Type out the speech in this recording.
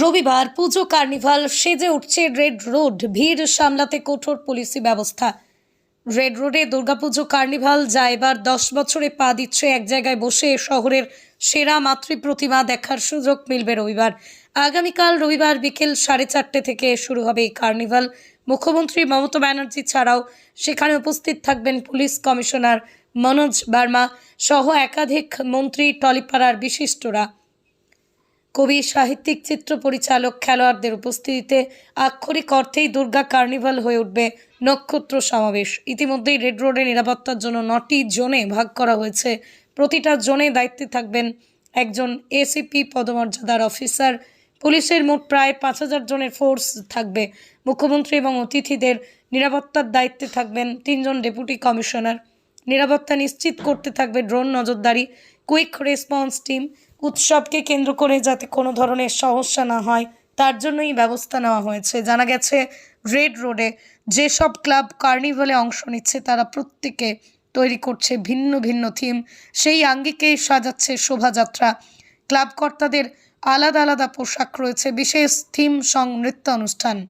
রবিবার পুজো কার্নিভাল সেজে উঠছে রেড রোড। ভিড় সামলাতে কঠোর পুলিশি ব্যবস্থা। রেড রোডে দুর্গাপুজো কার্নিভাল যা এবার দশ বছরে পা দিচ্ছে এক জায়গায় বসে শহরের সেরা মাতৃ প্রতিমা দেখার সুযোগ মিলবে রবিবার। আগামীকাল রবিবার বিকেল সাড়ে চারটে থেকে শুরু হবে এই কার্নিভাল। মুখ্যমন্ত্রী মমতা ব্যানার্জি ছাড়াও সেখানে উপস্থিত থাকবেন পুলিশ কমিশনার মনোজ বার্মা সহ একাধিক মন্ত্রী টলিপাড়ার বিশিষ্টরা। কবি, সাহিত্যিক, চিত্র পরিচালক, খেলোয়াড়দের উপস্থিতিতে আক্ষরিক অর্থেই দুর্গা কার্নিভাল হয়ে উঠবে নক্ষত্র সমাবেশ। ইতিমধ্যেই রেড রোডে নিরাপত্তার জন্য নটি জোনে ভাগ করা হয়েছে। প্রতিটা জোনে দায়িত্বে থাকবেন একজন এসিপি পদমর্যাদার অফিসার। পুলিশের মোট প্রায় পাঁচ হাজার জনের ফোর্স থাকবে। মুখ্যমন্ত্রী এবং অতিথিদের নিরাপত্তার দায়িত্বে থাকবেন তিনজন ডেপুটি কমিশনার। নিরাপত্তা নিশ্চিত করতে থাকবে ড্রোন নজরদারি, কুইক রেসপন্স টিম উৎসবকে কেন্দ্র করে যাতে কোনো ধরনের সমস্যা না হয়, তার জন্যই ব্যবস্থা নেওয়া হয়েছে। জানা গেছে রেড রোডে যেসব ক্লাব কার্নিভালে অংশ নিচ্ছে, তারা প্রত্যেকে তৈরি করছে ভিন্ন ভিন্ন থিম। সেই আঙ্গিকেই সাজাচ্ছে শোভাযাত্রা। ক্লাব কর্তাদের আলাদা আলাদা পোশাক রয়েছে, বিশেষ থিম সং নৃত্য অনুষ্ঠান।